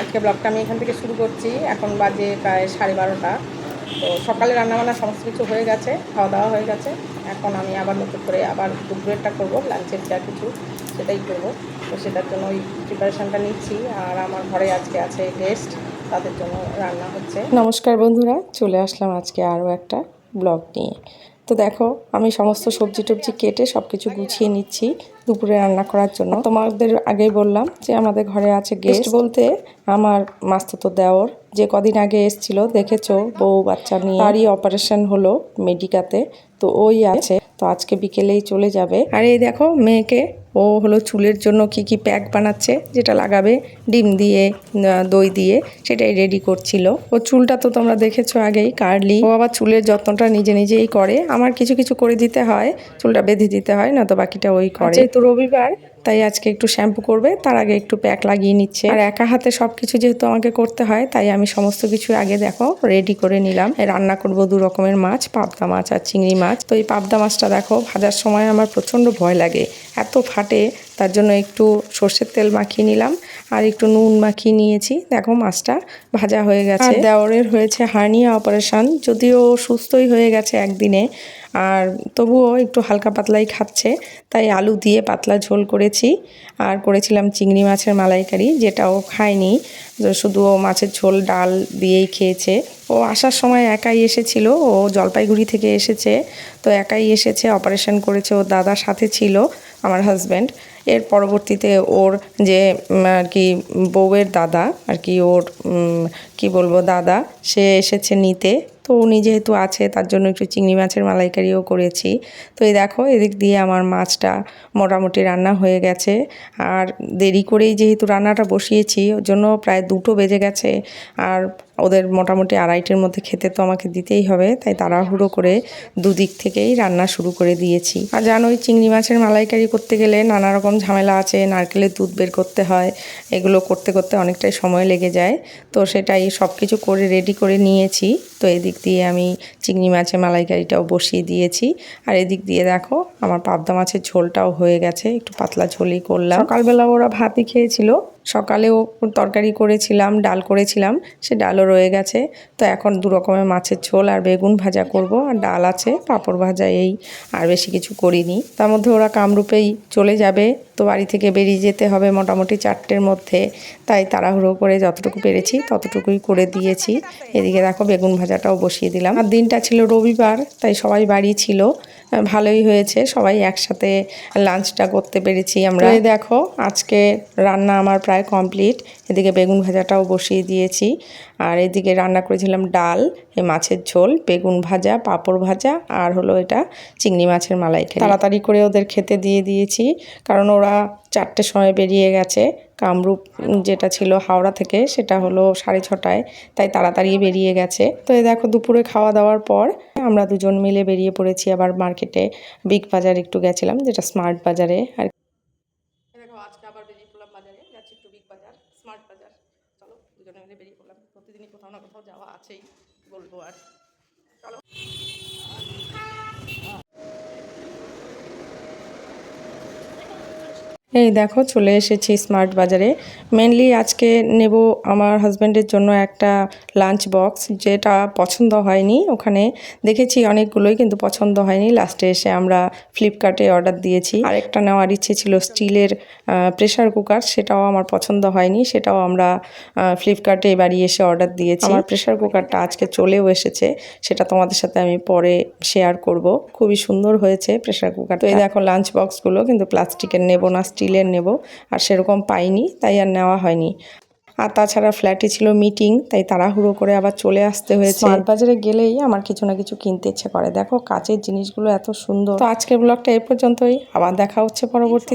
আজকে ব্লগটা আমি এখান থেকে শুরু করছি। এখন বাজে প্রায় সাড়ে বারোটা। তো সকালে রান্নাবান্না সমস্ত কিছু হয়ে গেছে, খাওয়া দাওয়া হয়ে গেছে। এখন আমি আবার নতুন করে আবার দুপুরেরটা করব লাঞ্চের যা কিছু সেটাই করব। তো সেটার জন্য ওই প্রিপারেশানটা নিচ্ছি। আর আমার ঘরে আজকে আছে গেস্ট তাদের জন্য রান্না হচ্ছে। নমস্কার বন্ধুরা, চলে আসলাম আজকে আরও একটা ব্লগ নিয়ে। তো দেখো, আমি সমস্ত সবজি টবজি কেটে সব কিছু গুছিয়ে নিচ্ছি। দুপুরে রান্না করার জন্য। তোমাদের আগেই বললাম যে আমাদের ঘরে আছে গেস্ট বলতে আমার মাস্তুতো দেওর, যে কদিন আগে এসছিল, দেখেছ, বউ বাচ্চা নিয়ে। তারই অপারেশন হলো মেডিকাতে, তো ওই আছে। তো আজকে বিকেলেই চলে যাবে। আর এই দেখো মেয়েকে, ও হলো চুলের জন্য কি কি প্যাক বানাচ্ছে, যেটা লাগাবে, ডিম দিয়ে দই দিয়ে, সেটাই রেডি করছিল। ও চুলটা তো তোমরা দেখেছ আগেই কার্লি ও আবার চুলের যত্নটা নিজে নিজেই করে। আমার কিছু কিছু করে দিতে হয়, চুলটা বেঁধে দিতে হয় না তো বাকিটা ওই করে। যেহেতু রবিবার তাই আজকে একটু শ্যাম্পু করবে, তার আগে একটু প্যাক লাগিয়ে নিচ্ছে। আর একা হাতে সব কিছু যেহেতু আমাকে করতে হয়, তাই আমি সমস্ত কিছু আগে দেখো রেডি করে নিলাম। রান্না করব দু রকমের মাছ, পাবদা মাছ আর চিংড়ি মাছ। তো এই পাবদা মাছটা দেখো, ভাজার সময় আমার প্রচণ্ড ভয় লাগে। এত ফাটে, তার জন্য একটু সর্ষের তেল মাখিয়ে নিলাম আর একটু নুন মাখিয়ে নিয়েছি। দেখো মাছটা ভাজা হয়ে গেছে। দেওরের হয়েছে হার্নিয়া অপারেশন, যদিও সুস্থই হয়ে গেছে একদিনে। আর তবুও একটু হালকা পাতলাই খাচ্ছে। তাই আলু দিয়ে পাতলা ঝোল করেছি। আর করেছিলাম চিংড়ি মাছের মালাইকারি, যেটা ও খায়নি। শুধু ও মাছের ঝোল, ডাল দিয়েই খেয়েছে। ও আসার সময় একাই এসেছিল। ও জলপাইগুড়ি থেকে এসেছে। তো একাই এসেছে, অপারেশন করেছে। ওর দাদার সাথে ছিল, আমার হাজব্যান্ড। এর পরবর্তীতে ওর যে আর কি, বউয়ের দাদা, আর কি, ওর কি বলব, দাদা, সে এসেছে নিতে। তো উনি যেহেতু আছে, তার জন্য একটু চিংড়ি মাছের মালাইকারিও করেছি। তো এই দেখো, এদিক দিয়ে আমার মাছটা মোটামুটি রান্না হয়ে গেছে। আর দেরি করেই যেহেতু রান্নাটা বসিয়েছি, ওর জন্য প্রায় দুটো বেজে গেছে। আর ওদের মোটামুটি আড়াইটের মধ্যে খেতে তো আমাকে দিতেই হবে, তাই তাড়াহুড়ো করে দুদিক থেকেই রান্না শুরু করে দিয়েছি। আর জানোই চিংড়ি মাছের মালাইকারি করতে গেলে নানা রকম ঝামেলা আছে, নারকেলের দুধ বের করতে হয়, এগুলো করতে করতে অনেকটাই সময় লেগে যায়। তো সেটাই সব কিছু করে রেডি করে নিয়েছি। তো এদিক দিয়ে আমি চিংড়ি মাছের মালাইকারিটাও বসিয়ে দিয়েছি। আর এদিক দিয়ে দেখো আমার পাবদা মাছের ঝোলটাও হয়ে গেছে, একটু পাতলা ঝোলই করলাম। সকালবেলা ওরা ভাতই খেয়েছিল। সকালেও তরকারি করেছিলাম, ডাল করেছিলাম, সে ডালও রয়ে গেছে। তো এখন দু রকমের মাছের ঝোল আর বেগুন ভাজা করব, আর ডাল আছে, পাঁপড় ভাজা এই, আর বেশি কিছু করিনি। তার মধ্যে ওরা কামরূপেই চলে যাবে, তো বাড়ি থেকে বেরিয়ে যেতে হবে মোটামুটি চারটের মধ্যে। তাই তাড়াহুড়ো করে যতটুকু পেরেছি, ততটুকুই করে দিয়েছি। এদিকে দেখো বেগুন ভাজাটাও বসিয়ে দিলাম। আর দিনটা ছিল রবিবার, তাই সবাই বাড়ি ছিল। ভালোই হয়েছে। সবাই একসাথে লাঞ্চটা করতে পেরেছি আমরা। দেখো, আজকে রান্না আমার প্রায় কমপ্লিট এদিকে বেগুন ভাজাটাও বসিয়ে দিয়েছি। আর এদিকে রান্না করেছিলাম ডাল এই মাছের ঝোল, বেগুন ভাজা, পাঁপড় ভাজা, আর হলো এটা চিংড়ি মাছের মালাইকারি। তাড়াতাড়ি করে ওদের খেতে দিয়ে দিয়েছি, কারণ ওরা চারটের সময় বেরিয়ে গেছে। কামরূপ যেটা ছিল হাওড়া থেকে, সেটা হলো সাড়ে ছটায়, তাই তাড়াতাড়ি বেরিয়ে গেছে। তো এই দেখো, দুপুরে খাওয়া দাওয়ার পর আমরা দুজন মিলে বেরিয়ে পড়েছি আবার মার্কেটে বিগ বাজার একটু গেছিলাম, যেটা স্মার্ট বাজারে আর আজকে আবার বেরিয়ে পড়লাম বাজারে, যাচ্ছি একটু বিগ বাজার স্মার্ট বাজার। চলো, দুজনে মিলে বেরিয়ে পড়লাম। প্রতিদিনই কোথাও না কোথাও যাওয়া আছেই বলব আর। চলো। এই দেখো চলে এসেছি স্মার্ট বাজারে। মেনলি আজকে নেব আমার হাজব্যান্ডের জন্য একটা লাঞ্চ বক্স যেটা পছন্দ হয়নি ওখানে। দেখেছি অনেকগুলোই কিন্তু পছন্দ হয়নি। লাস্টে এসে আমরা ফ্লিপকার্টে অর্ডার দিয়েছি। আরেকটা নেওয়ার ইচ্ছে ছিল স্টিলের প্রেশার কুকার সেটাও আমার পছন্দ হয়নি। সেটাও আমরা ফ্লিপকার্টে বাড়ি এসে অর্ডার দিয়েছি। আমার প্রেশার কুকারটা আজকে চলেও এসেছে। সেটা তোমাদের সাথে আমি পরে শেয়ার করব। খুবই সুন্দর হয়েছে প্রেশার কুকার তো এই দেখো লাঞ্চ বক্সগুলো কিন্তু প্লাস্টিকের নেব না স্টিলের নেব আর সেরকম পাইনি তাই আর নেওয়া হয়নি। আর তাছাড়া ফ্ল্যাটে ছিল মিটিং তাই তাড়াহুড়ো করে আবার চলে আসতে হয়েছে। স্মার্ট বাজারে গেলেই আমার কিছু না কিছু কিনতে ইচ্ছে করে। দেখো কাচের জিনিসগুলো এত সুন্দর। তো আজকের ব্লগটা এ পর্যন্তই আবার দেখা হচ্ছে পরবর্তী